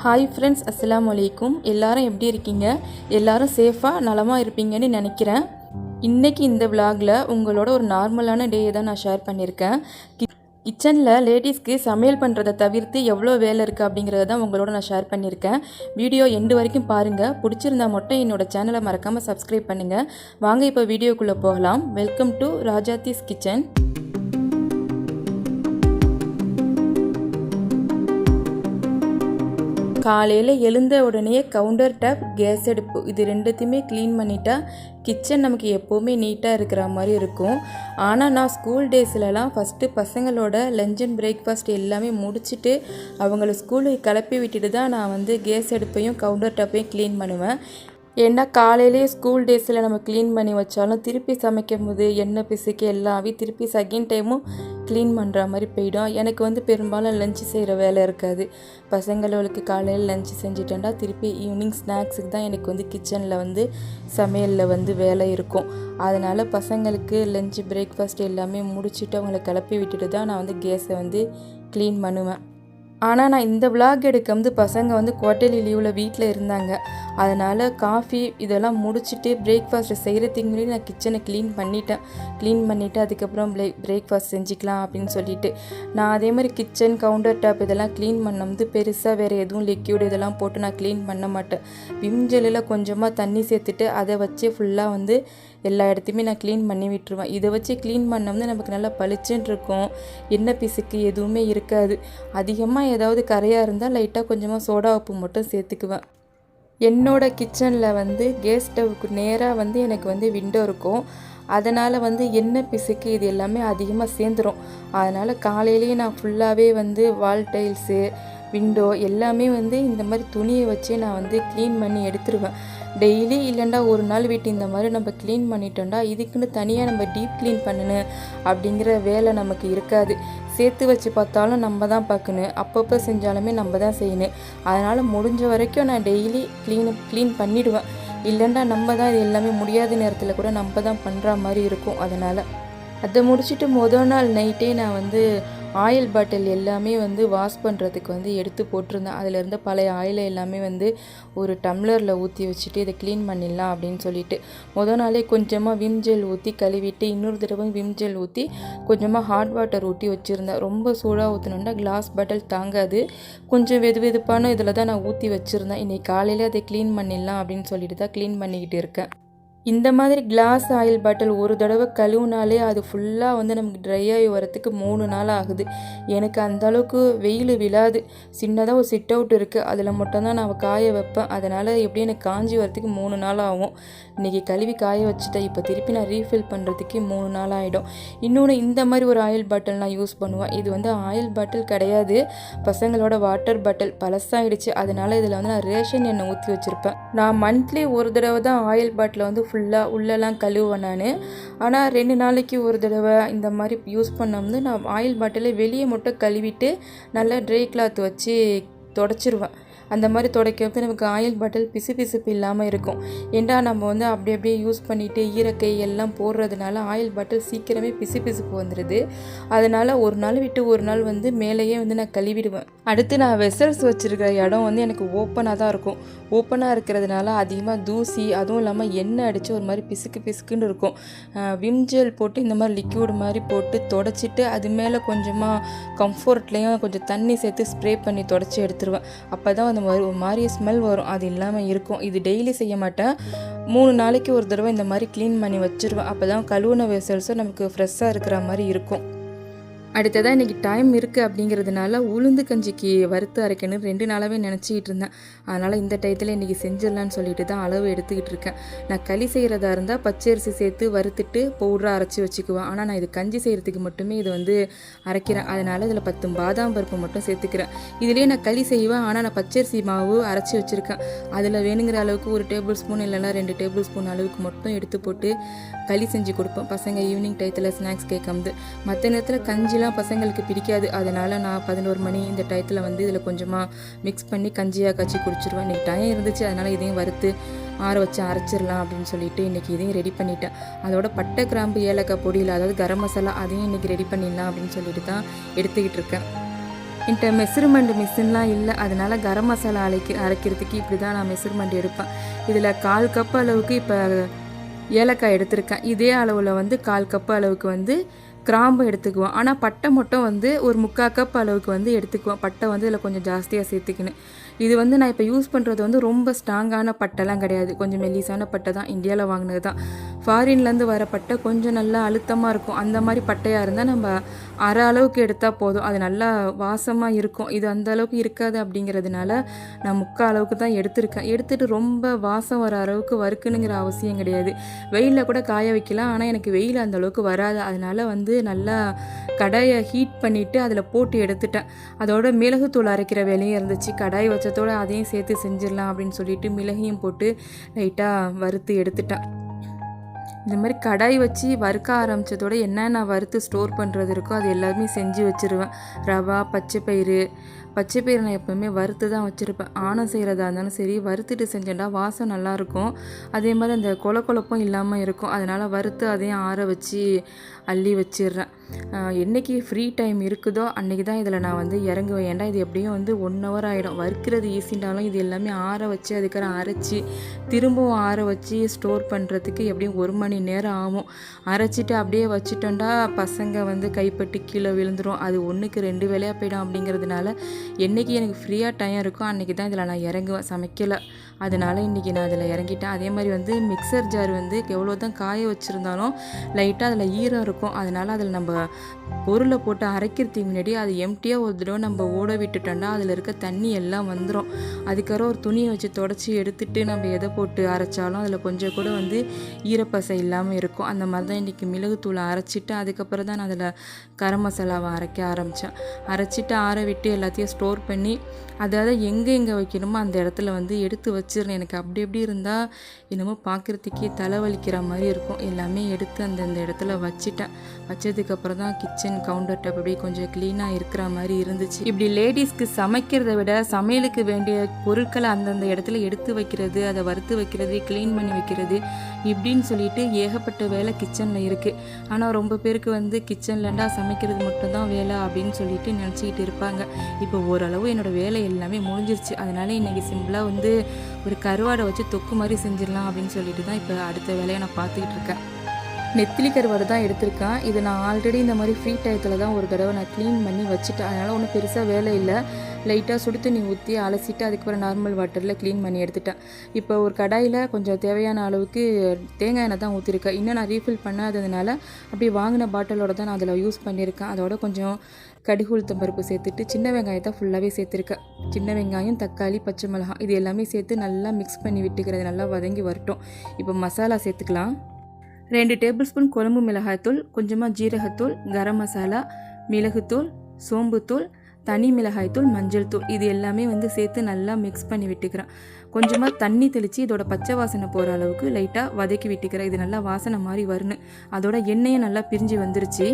Hi friends அஸ்லாம் வலைக்கும் எல்லாரும் எப்படி இருக்கீங்க? எல்லாரும் சேஃபாக நலமாக இருப்பீங்கன்னு நினைக்கிறேன். இன்றைக்கி இந்த விலாகில் உங்களோட ஒரு நார்மலான டேயை தான் நான் ஷேர் பண்ணியிருக்கேன். கிச்சனில் லேடிஸ்க்கு சமையல் பண்ணுறதை தவிர்த்து எவ்வளோ வேலை இருக்குது அப்படிங்கிறத தான் உங்களோட நான் ஷேர் பண்ணியிருக்கேன். வீடியோ எண்டு வரைக்கும் பாருங்கள் பிடிச்சிருந்தா மட்டும் என்னோடய சேனலை மறக்காமல் சப்ஸ்கிரைப் பண்ணுங்கள் வாங்க இப்போ வீடியோக்குள்ளே போகலாம். வெல்கம் டு ராஜாத்திஸ் கிச்சன் காலையில் எழுந்த உடனே கவுண்டர் டாப் கேஸ் அடுப்பு இது ரெண்டுத்தையுமே க்ளீன் பண்ணிட்டா கிச்சன் நமக்கு எப்போவுமே நீட்டாக இருக்கிற மாதிரி இருக்கும். ஆனால் நான் ஸ்கூல் டேஸ்லலாம் ஃபஸ்ட்டு பசங்களோட லஞ்ச் அண்ட் பிரேக்ஃபாஸ்ட் எல்லாமே முடிச்சுட்டு அவங்கள ஸ்கூலுக்கு கிளப்பி விட்டுட்டு தான் நான் வந்து கேஸ் அடுப்பையும் கவுண்டர் டாப்பையும் க்ளீன் பண்ணுவேன். ஏன்னா காலையிலேயே ஸ்கூல் டேஸில் நம்ம க்ளீன் பண்ணி வச்சாலும் திருப்பி சமைக்கும் போது எண்ணெய் பிசுக்கு எல்லாமே திருப்பி செகண்ட் டைமும் க்ளீன் பண்ணுற மாதிரி போயிடும். எனக்கு வந்து பெரும்பாலும் லஞ்சு செய்கிற வேலை இருக்காது. பசங்களுக்கு காலையில் லஞ்சு செஞ்சுட்டேன்டா திருப்பி ஈவினிங் ஸ்நாக்ஸுக்கு தான் எனக்கு வந்து கிச்சனில் வந்து சமையலில் வந்து வேலை இருக்கும். அதனால் பசங்களுக்கு லஞ்சு பிரேக்ஃபாஸ்ட் எல்லாமே முடிச்சுட்டு அவங்கள கிளப்பி விட்டுட்டு தான் நான் வந்து கேஸை வந்து க்ளீன் பண்ணுவேன். ஆனால் நான் இந்த விளாக் எடுக்க வந்து பசங்க வந்து குவார்டர்லி லீவில் வீட்டில் இருந்தாங்க. அதனால் காஃபி இதெல்லாம் முடிச்சுட்டு பிரேக்ஃபாஸ்ட்டை செய்கிறதுக்கு முன்னாடி நான் கிச்சனை க்ளீன் பண்ணிட்டேன். க்ளீன் பண்ணிவிட்டு அதுக்கப்புறம் பிரேக் பிரேக்ஃபாஸ்ட் செஞ்சுக்கலாம் அப்படின்னு சொல்லிட்டு. நான் அதே மாதிரி கிச்சன் கவுண்டர் டாப் இதெல்லாம் க்ளீன் பண்ண வந்து பெருசாக வேறு எதுவும் லிக்யூட் இதெல்லாம் போட்டு நான் க்ளீன் பண்ண மாட்டேன். விம் ஜெல்லில் கொஞ்சமாக தண்ணி சேர்த்துட்டு அதை வச்சு ஃபுல்லாக வந்து எல்லா இடத்தையுமே நான் க்ளீன் பண்ணி விட்டுருவேன். இதை வச்சு க்ளீன் வந்து நமக்கு நல்லா பளிச்சுன்னு இருக்கும். எண்ணெய் பிசுக்கு எதுவுமே இருக்காது. அதிகமாக ஏதாவது கரையாக இருந்தால் லைட்டாக கொஞ்சமாக சோடா உப்பு மட்டும் சேர்த்துக்குவேன். என்னோட கிச்சனில் வந்து கேஸ் ஸ்டவ்வுக்கு நேராக வந்து எனக்கு வந்து விண்டோ இருக்கும். அதனால் வந்து எண்ணெய் பிசுக்கு இது எல்லாமே அதிகமாக சேர்ந்துடும் அதனால் காலையிலேயே நான் ஃபுல்லாகவே வந்து வால் டைல்ஸு விண்டோ எல்லாமே வந்து இந்த மாதிரி துணியை வச்சு நான் வந்து க்ளீன் பண்ணி எடுத்துருவேன். டெய்லி இல்லைண்டா ஒரு நாள் வீட்டு இந்த மாதிரி நம்ம க்ளீன் பண்ணிட்டோம்டா இதுக்குன்னு தனியாக நம்ம டீப் க்ளீன் பண்ணணும் அப்படிங்கிற வேலை நமக்கு இருக்காது. சேர்த்து வச்சு பார்த்தாலும் நம்ம தான் பார்க்கணும். அப்பப்போ செஞ்சாலுமே நம்ம தான் செய்யணும். அதனால் முடிஞ்ச வரைக்கும் நான் டெய்லி க்ளீன் க்ளீன் பண்ணிவிடுவேன் இல்லைன்னா நம்ம தான் இது எல்லாமே முடியாத நேரத்தில் கூட நம்ம தான் பண்ணுற மாதிரி இருக்கும். அதனால் அதை முடிச்சுட்டு மொதல் நாள் நைட்டே நான் வந்து ஆயில் பாட்டில் எல்லாமே வந்து வாஷ் பண்ணுறதுக்கு வந்து எடுத்து போட்டிருந்தேன். அதில் இருந்த பழைய ஆயிலை எல்லாமே வந்து ஒரு டம்ளரில் ஊற்றி வச்சுட்டு இதை க்ளீன் பண்ணிடலாம் அப்படின்னு சொல்லிட்டு. மொதல் நாளே கொஞ்சமாக விம் ஜெல் ஊற்றி கழுவிட்டு இன்னொரு தடவை விம் ஜெல் ஊற்றி கொஞ்சமாக ஹாட் வாட்டர் ஊற்றி வச்சுருந்தேன். ரொம்ப சூடாக ஊற்றினோன்னா கிளாஸ் பாட்டில் தாங்காது. கொஞ்சம் வெது வெதுப்பான இதில் தான் நான் ஊற்றி வச்சுருந்தேன். இன்றைக்கி காலையில் அதை க்ளீன் பண்ணிடலாம் அப்படின்னு சொல்லிட்டு தான் க்ளீன் பண்ணிக்கிட்டு இருக்கேன். இந்த மாதிரி கிளாஸ் ஆயில் பாட்டில் ஒரு தடவை கழுவுனாலே அது ஃபுல்லாக வந்து நமக்கு ட்ரை ஆகி வரத்துக்கு மூணு நாள் ஆகுது. எனக்கு அந்த அளவுக்கு வெயில் விழாது. சின்னதாக ஒரு சிட் அவுட் இருக்குது அதில் மட்டும்தான் நான் காய வைப்பேன். அதனால் எப்படியும் எனக்கு காஞ்சி வரத்துக்கு மூணு நாள் ஆகும். இன்றைக்கி கழுவி காய வச்சுட்டேன். இப்போ திருப்பி நான் ரீஃபில் பண்ணுறதுக்கு மூணு நாள் ஆகிடும் இன்னொன்று இந்த மாதிரி ஒரு ஆயில் பாட்டில் நான் யூஸ் பண்ணுவேன். இது வந்து ஆயில் பாட்டில் கிடையாது. பசங்களோட வாட்டர் பாட்டில் பழசாகிடுச்சு அதனால் இதில் வந்து நான் ரேஷன் எண்ணெய் ஊற்றி வச்சுருப்பேன். நான் மந்த்லி ஒரு தடவை தான் ஆயில் பாட்டில் வந்து ஃபுல்லாக உள்ளெல்லாம் கழுவேன் நான். ஆனால் ரெண்டு நாளைக்கு ஒரு தடவை இந்த மாதிரி யூஸ் பண்ண வந்து நான் ஆயில் பாட்டிலை வெளியே மட்டும் கழுவிட்டு நல்லா ட்ரை கிளாத் வச்சு தொடச்சிருவேன். அந்த மாதிரி துடைக்கிறது நமக்கு ஆயில் பாட்டில் பிசு பிசுப்பு இல்லாமல் இருக்கும். ஏண்டா நம்ம வந்து அப்படி அப்படியே யூஸ் பண்ணிவிட்டு ஈரக்கை எல்லாம் போடுறதுனால ஆயில் பாட்டில் சீக்கிரமே பிசு பிசுப்பு வந்துடுது அதனால் ஒரு நாள் விட்டு ஒரு நாள் வந்து மேலேயே வந்து நான் கழுவிடுவேன். அடுத்து நான் வெசல்ஸ் வச்சுருக்கிற இடம் வந்து எனக்கு ஓப்பனாக தான் இருக்கும். ஓப்பனாக இருக்கிறதுனால அதிகமாக தூசி அதுவும் இல்லாமல் எண்ணெய் அடித்து ஒரு மாதிரி பிசுக்கு பிசுக்குன்னு இருக்கும். விம் ஜெல் போட்டு இந்த மாதிரி லிக்யூட் மாதிரி போட்டு தொடச்சிட்டு அது மேலே கொஞ்சமாக கம்ஃபர்ட்லேயும் கொஞ்சம் தண்ணி சேர்த்து ஸ்ப்ரே பண்ணி தொடச்சி எடுத்துருவேன். அப்போ தான் அந்த வரும் ஒரு மாதிரி ஸ்மெல் வரும். அது இல்லாமல் இருக்கும். இது டெய்லி செய்ய மாட்டேன். மூணு நாளைக்கு ஒரு தடவை இந்த மாதிரி க்ளீன் பண்ணி வச்சுருவேன். அப்போ தான் கழுவுன வெசல்ஸும் நமக்கு ஃப்ரெஷ்ஷாக இருக்கிற மாதிரி இருக்கும். அடுத்ததாக இன்றைக்கி டைம் இருக்குது அப்படிங்கிறதுனால உளுந்து கஞ்சிக்கு வறுத்து அரைக்கணும்னு ரெண்டு நாளாகவே நினச்சிக்கிட்டு இருந்தேன். அதனால் இந்த டயத்தில் இன்றைக்கி செஞ்சிடலான்னு சொல்லிட்டு தான் அளவு எடுத்துக்கிட்டு இருக்கேன். நான் களி செய்கிறதா இருந்தால் பச்சரிசி சேர்த்து வறுத்துட்டு பவுடராக அரைச்சி வச்சுக்குவேன். ஆனால் நான் இது கஞ்சி செய்கிறதுக்கு மட்டுமே இது வந்து அரைக்கிறேன். அதனால் இதில் பத்து பாதாம் பருப்பு மட்டும் சேர்த்துக்கிறேன். இதுலேயே நான் களி செய்வேன். ஆனால் நான் பச்சரிசி மாவு அரைச்சி வச்சுருக்கேன். அதில் வேணுங்கிற அளவுக்கு ஒரு டேபிள் ஸ்பூன் இல்லைன்னா ரெண்டு டேபிள் ஸ்பூன் அளவுக்கு மட்டும் எடுத்து போட்டு களி செஞ்சு கொடுப்பேன் பசங்க ஈவினிங் டயத்தில் ஸ்நாக்ஸ் கேட்காமது மற்ற நேரத்தில் கஞ்சிலாம் பசங்களுக்கு பிடிக்காது. அதனால் நான் பதினோரு மணி இந்த டயத்தில் வந்து இதில் கொஞ்சமாக மிக்ஸ் பண்ணி கஞ்சியாக காய்ச்சி குடிச்சிருவேன். இன்றைக்கி டைம் இருந்துச்சு. அதனால் இதையும் வறுத்து ஆற வச்சு அரைச்சிடலாம் அப்படின்னு சொல்லிட்டு இன்றைக்கி இதையும் ரெடி பண்ணிட்டேன். அதோட பட்டை கிராம்பு ஏலக்காய் பொடியில் அதாவது கரம் மசாலா அதையும் இன்றைக்கி ரெடி பண்ணிடலாம் அப்படின்னு சொல்லிட்டு தான் எடுத்துக்கிட்டு இருக்கேன். என்கிட்ட மெஷர்மெண்ட் மிஷின்லாம் இல்லை. அதனால் கரம் மசாலா அரைக்க அரைக்கிறதுக்கு இப்படி தான் நான் மெஷர்மெண்ட் எடுப்பேன். இதில் கால் கப் அளவுக்கு இப்போ ஏலக்காய் எடுத்திருக்கேன். இதே அளவில் வந்து கால் கப் அளவுக்கு வந்து கிராம்பு எடுத்துக்குவோம் ஆனால் பட்டை மட்டும் வந்து ஒரு முக்கால் கப் அளவுக்கு வந்து எடுத்துக்குவோம் பட்டை வந்து இதில் கொஞ்சம் ஜாஸ்தியாக சேர்த்துக்கினேன். இது வந்து நான் இப்போ யூஸ் பண்ணுறது வந்து ரொம்ப ஸ்ட்ராங்கான பட்டைலாம் கிடையாது. கொஞ்சம் மெல்லிசான பட்டை தான். இந்தியாவில் வாங்கினது தான் ஃபாரின்லேருந்து வர பட்டை கொஞ்சம் நல்லா அழுத்தமாக இருக்கும். அந்த மாதிரி பட்டையாக இருந்தால் நம்ம அரை அளவுக்கு எடுத்தால் போதும். அது நல்லா வாசமாக இருக்கும். இது அந்த அளவுக்கு இருக்காது அப்படிங்கிறதுனால நான் முக்கால் அளவுக்கு தான் எடுத்திருக்கேன். எடுத்துகிட்டு ரொம்ப வாசம் வர அளவுக்கு வறுக்கணுங்கிற அவசியம் கிடையாது. வெயிலில் கூட காய வைக்கலாம். ஆனால் எனக்கு வெயில் அந்த அளவுக்கு வராது. அதனால் வந்து நல்லா கடாயை ஹீட் பண்ணிவிட்டு அதில் போட்டு எடுத்துட்டேன். அதோட மிளகுத்தூள் அரைக்கிற வேலையும் இருந்துச்சு. கடாய் வச்சதோட அதையும் சேர்த்து செஞ்சிடலாம் அப்படின்னு சொல்லிட்டு மிளகையும் போட்டு லைட்டாக வறுத்து எடுத்துட்டேன். இந்த மாதிரி கடாய் வச்சு வறுக்க ஆரம்பித்ததோட என்னென்ன வறுத்து ஸ்டோர் பண்ணுறது இருக்கோ அது எல்லாமே செஞ்சு வச்சுருவேன். ரவா பச்சை பயிறு பச்சை பயிரை நான் எப்போவுமே வறுத்து தான் வச்சுருப்பேன். ஆணம் செய்கிறதா இருந்தாலும் சரி வறுத்துட்டு செஞ்சேன்டா வாசம் நல்லாயிருக்கும். அதே மாதிரி அந்த கொல கொலப்பும் இல்லாமல் இருக்கும். அதனால் வறுத்து அதையும் ஆற வச்சு அள்ளி வச்சிடுறேன் என்றைக்கு என்னைக்கு ஃப்ரீ டைம் இருக்குதோ அன்றைக்கி தான் இதில் நான் வந்து இறங்குவேன். ஏன்டா இது எப்படியும் வந்து ஒன் ஹவர் ஆகிடும் வறுக்கிறது ஈஸின்றாலும் இது எல்லாமே ஆற வச்சு அதுக்கப்புறம் அரைச்சி திரும்பவும் ஆற வச்சு ஸ்டோர் பண்ணுறதுக்கு எப்படியும் ஒரு மணி நேரம் ஆகும். அரைச்சிட்டு அப்படியே வச்சுட்டோண்டா பசங்க வந்து கைப்பட்டு கீழே விழுந்துரும். அது ஒன்றுக்கு ரெண்டு வேலையாக போயிடும் அப்படிங்கிறதுனால என்னைக்கு எனக்கு ஃப்ரீயாக டைம் இருக்கோ அன்றைக்கி தான் இதில் நான் இறங்குவேன். சமைக்கலை. அதனால் இன்றைக்கி நான் அதில் இறங்கிட்டேன். அதே மாதிரி வந்து மிக்சர் ஜார் வந்து எவ்வளோ தான் காய வச்சுருந்தாலும் லைட்டாக அதில் ஈரம் இருக்கும். அதனால் அதில் நம்ம பொருளை போட்டு அரைக்கிறதுக்கு முன்னாடி அது எம்டியாக ஒரு தடவை நம்ம ஓட விட்டுட்டோம்னா அதில் இருக்க தண்ணி எல்லாம் வந்துடும் அதுக்கப்புறம் ஒரு துணியை வச்சு தொடச்சி எடுத்துட்டு நம்ம எதை போட்டு அரைச்சாலும் அதில் கொஞ்சம் கூட வந்து ஈரப்பசை இல்லாமல் இருக்கும். அந்த மாதிரி தான் இன்றைக்கி மிளகுத்தூளை அரைச்சிட்டு அதுக்கப்புறம் தான் நான் அதில் கரம் மசாலாவை அரைக்க ஆரம்பித்தேன் அரைச்சிட்டு ஆற விட்டு எல்லாத்தையும் ஸ்டோர் பண்ணி அதாவது எங்கே எங்கே வைக்கணுமோ அந்த இடத்துல வந்து எடுத்து வச்சிடணும். எனக்கு அப்படி எப்படி இருந்தால் என்னமோ பார்க்குறதுக்கே தலைவலிக்கிற மாதிரி இருக்கும். எல்லாமே எடுத்து அந்தந்த இடத்துல வச்சிட்டேன். வச்சதுக்கப்புறம் தான் கிச்சன் கவுண்டர் டப் அப்படியே கொஞ்சம் க்ளீனாக இருக்கிற மாதிரி இருந்துச்சு. இப்படி லேடிஸ்க்கு சமைக்கிறத விட சமையலுக்கு வேண்டிய பொருட்களை அந்தந்த இடத்துல எடுத்து வைக்கிறது அதை வறுத்து வைக்கிறது க்ளீன் பண்ணி வைக்கிறது இப்படின்னு சொல்லிட்டு ஏகப்பட்ட வேலை கிச்சனில் இருக்குது ஆனால் ரொம்ப பேருக்கு வந்து கிச்சன்லண்டா சமைக்கிறது மட்டும்தான் வேலை அப்படின்னு சொல்லிட்டு நினச்சிக்கிட்டு இருப்பாங்க. இப்போ ஓரளவு என்னோடய வேலை எல்லாமே முடிஞ்சிருச்சு. அதனால் இன்றைக்கி சிம்பிளாக வந்து ஒரு கருவாடை வச்சு தொக்கு மாதிரி செஞ்சிடலாம் அப்படின்னு சொல்லிட்டு தான் இப்போ அடுத்த வேலையை நான் பார்த்துக்கிட்டு இருக்கேன். நெத்திலி கருவாடு தான் எடுத்திருக்கேன். இது நான் ஆல்ரெடி இந்த மாதிரி ஃப்ரீ டயத்தில் தான் ஒரு தடவை நான் க்ளீன் பண்ணி வச்சுட்டேன். அதனால் ஒன்றும் பெருசாக வேலை இல்லை. லைட்டாக சுடு தண்ணி ஊற்றி அலசிட்டு அதுக்கப்புறம் நார்மல் வாட்டரில் க்ளீன் பண்ணி எடுத்துட்டேன். இப்போ ஒரு கடாயில் கொஞ்சம் தேவையான அளவுக்கு தேங்காய் எண்ணெய் தான் ஊற்றிருக்கேன் இன்னும் நான் ரீஃபில் பண்ணாததுனால அப்படியே வாங்கின பாட்டிலோட தான் நான் அதில் யூஸ் பண்ணியிருக்கேன் அதோட கொஞ்சம் கடுகு உளுத்தம் பருப்பு சேர்த்துட்டு சின்ன வெங்காயத்தை ஃபுல்லாகவே சேர்த்துருக்கேன். சின்ன வெங்காயம் தக்காளி பச்சை மிளகாய் இது எல்லாமே சேர்த்து நல்லா மிக்ஸ் பண்ணி விட்டுக்கிறது நல்லா வதங்கி வரட்டும். இப்போ மசாலா சேர்த்துக்கலாம். ரெண்டு டேபிள் ஸ்பூன் குழம்பு மிளகாய்த்தூள் கொஞ்சமாக ஜீரகத்தூள் கரம் மசாலா மிளகுத்தூள் சோம்புத்தூள் தனி மிளகாய்த்தூள் மஞ்சள் தூள். இது எல்லாமே வந்து சேர்த்து நல்லா மிக்ஸ் பண்ணி விட்டுக்கிறேன் கொஞ்சமாக தண்ணி தெளித்து இதோட பச்சை வாசனை போகிற அளவுக்கு லைட்டாக வதக்கி விட்டுக்கிறேன். இது நல்லா வாசனை மாதிரி வரணும் அதோட எண்ணெயும் நல்லா பிரிஞ்சு வந்துருச்சு.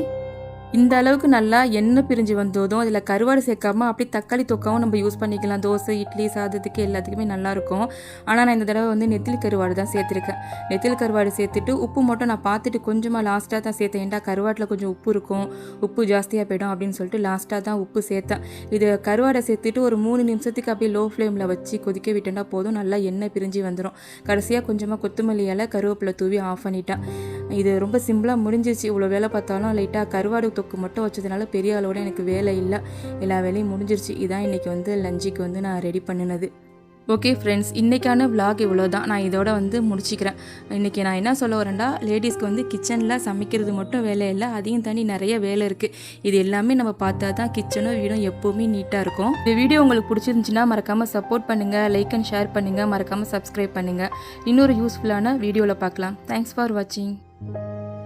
இந்த அளவுக்கு நல்லா எண்ணெய் பிரிஞ்சு வந்ததும் அதில் கருவாடு சேர்க்காம அப்படியே தக்காளி தொக்காவும் நம்ம யூஸ் பண்ணிக்கலாம். தோசை இட்லி சாதத்துக்கு எல்லாத்துக்குமே நல்லாயிருக்கும். ஆனால் நான் இந்த தடவை வந்து நெத்திலி கருவாடு தான் சேர்த்துருக்கேன். நெத்திலி கருவாடு சேர்த்துட்டு உப்பு மட்டும் நான் பார்த்துட்டு கொஞ்சமாக லாஸ்ட்டாக தான் சேர்த்தேன். ஏன்டா கருவாட்டில் கொஞ்சம் உப்பு இருக்கும் உப்பு ஜாஸ்தியாக போயிடும் அப்படின்னு சொல்லிட்டு லாஸ்ட்டாக தான் உப்பு சேர்த்தேன். இது கருவாடை சேர்த்துட்டு ஒரு மூணு நிமிஷத்துக்கு அப்படியே லோ ஃப்ளேமில் வச்சு கொதிக்க விட்டேன்னா போதும் நல்லா எண்ணெய் பிரிஞ்சு வந்துடும் கடைசியாக கொஞ்சமாக கொத்தமல்லி இலை கருவேப்பிலை தூவி ஆஃப் பண்ணிட்டேன். இது ரொம்ப சிம்பிளாக முடிஞ்சிச்சு இவ்வளோ வேலை பார்த்தாலும் லைட்டாக கருவாடு தொக்கு மட்டும் வச்சதுனால பெரிய அளவோட எனக்கு வேலை இல்லை. எல்லா வேலையும் முடிஞ்சிருச்சு. இதான் இன்றைக்கி வந்து லஞ்சுக்கு வந்து நான் ரெடி பண்ணினது. ஓகே ஃப்ரெண்ட்ஸ் இன்றைக்கான vlog இவ்வளோ தான் நான் இதோட வந்து முடிச்சுக்கிறேன். இன்றைக்கி நான் என்ன சொல்ல வரேன்டா லேடிஸ்க்கு வந்து கிச்சனில் சமைக்கிறது மட்டும் வேலை இல்லை அதையும் தாண்டி நிறைய வேலை இருக்குது இது எல்லாமே நம்ம பார்த்தா தான் கிச்சனும் வீடும் எப்போவுமே நீட்டாக இருக்கும். இந்த வீடியோ உங்களுக்கு பிடிச்சிருந்துச்சின்னா மறக்காமல் சப்போர்ட் பண்ணுங்கள் லைக் அண்ட் ஷேர் பண்ணுங்கள் மறக்காமல் சப்ஸ்கிரைப் பண்ணுங்கள் இன்னொரு யூஸ்ஃபுல்லான வீடியோவில் பார்க்கலாம். தேங்க்ஸ் ஃபார் வாட்சிங் thank you